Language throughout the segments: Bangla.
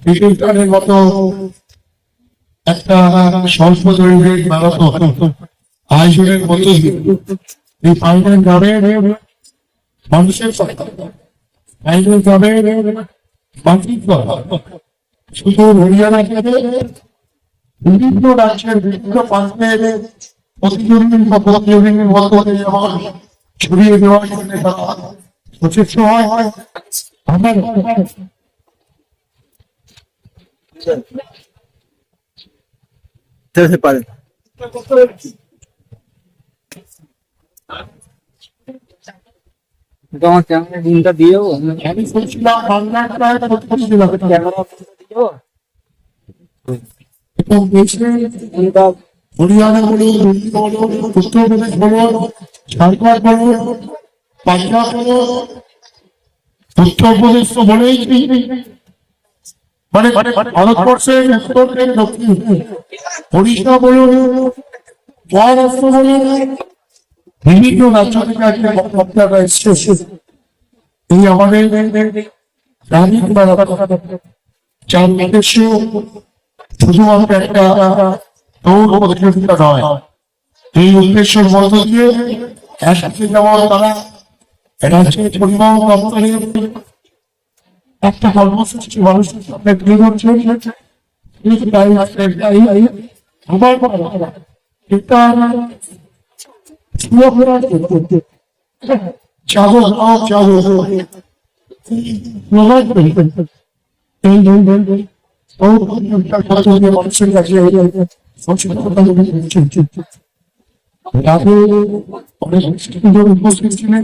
বিদ্যুৎকারের মতো একটা স্বল্প দৈর্ঘ্যের ম্যারাথন আয়োজনের মতো এই ফাইনাল গ্রামে মানুষের ফাইনাল শুধু হরিয়ানা থেকে বিভিন্ন রাজ্যের বিভিন্ন প্রান্তের বা যেমন ছড়িয়ে দেওয়ার জন্য তারা সচেষ্ট হয়। আমার যেতে পারে তোমার ক্যামেরা দিনটা দিও আমি হরিয়ানা বলো দিল্লি উত্তরপ্রদেশ তো বলেই মানে ভারতবর্ষের উত্তর দক্ষিণ ওড়িশা বলো মহারাষ্ট্র বলো বিভিন্ন রাজ্য থেকে এসছে এই আমাদের উদ্দেশ্য শুধুমাত্র একটা দৌড় প্রতিযোগিতা নয়, এই উদ্দেশ্যের মধ্য দিয়ে একসাথে যেমন তারা রাজ্যের পরিবহন একটা কর্মসূচি মানুষের সামনে তুলে ধরছে আমার এটা চাবো চাবো এই ও মানুষের কাছে সচেতনতা রাতে অনেক সুন্দর উপস্থিত ছিলেন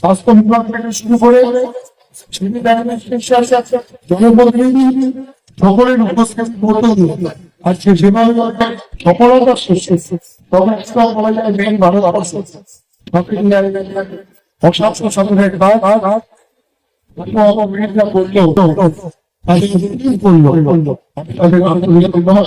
স্বাস্থ্য বিভাগ থেকে শুরু করে জনপ্রতিনিধি, সকলের সফলতা আজকাল বলা যায় মেন ভারত আদর্শ। অস্বাস্থ্য সাধনের কাজ তাদের কি করল? তাদের আন্তর্জাতিক ধন্যবাদ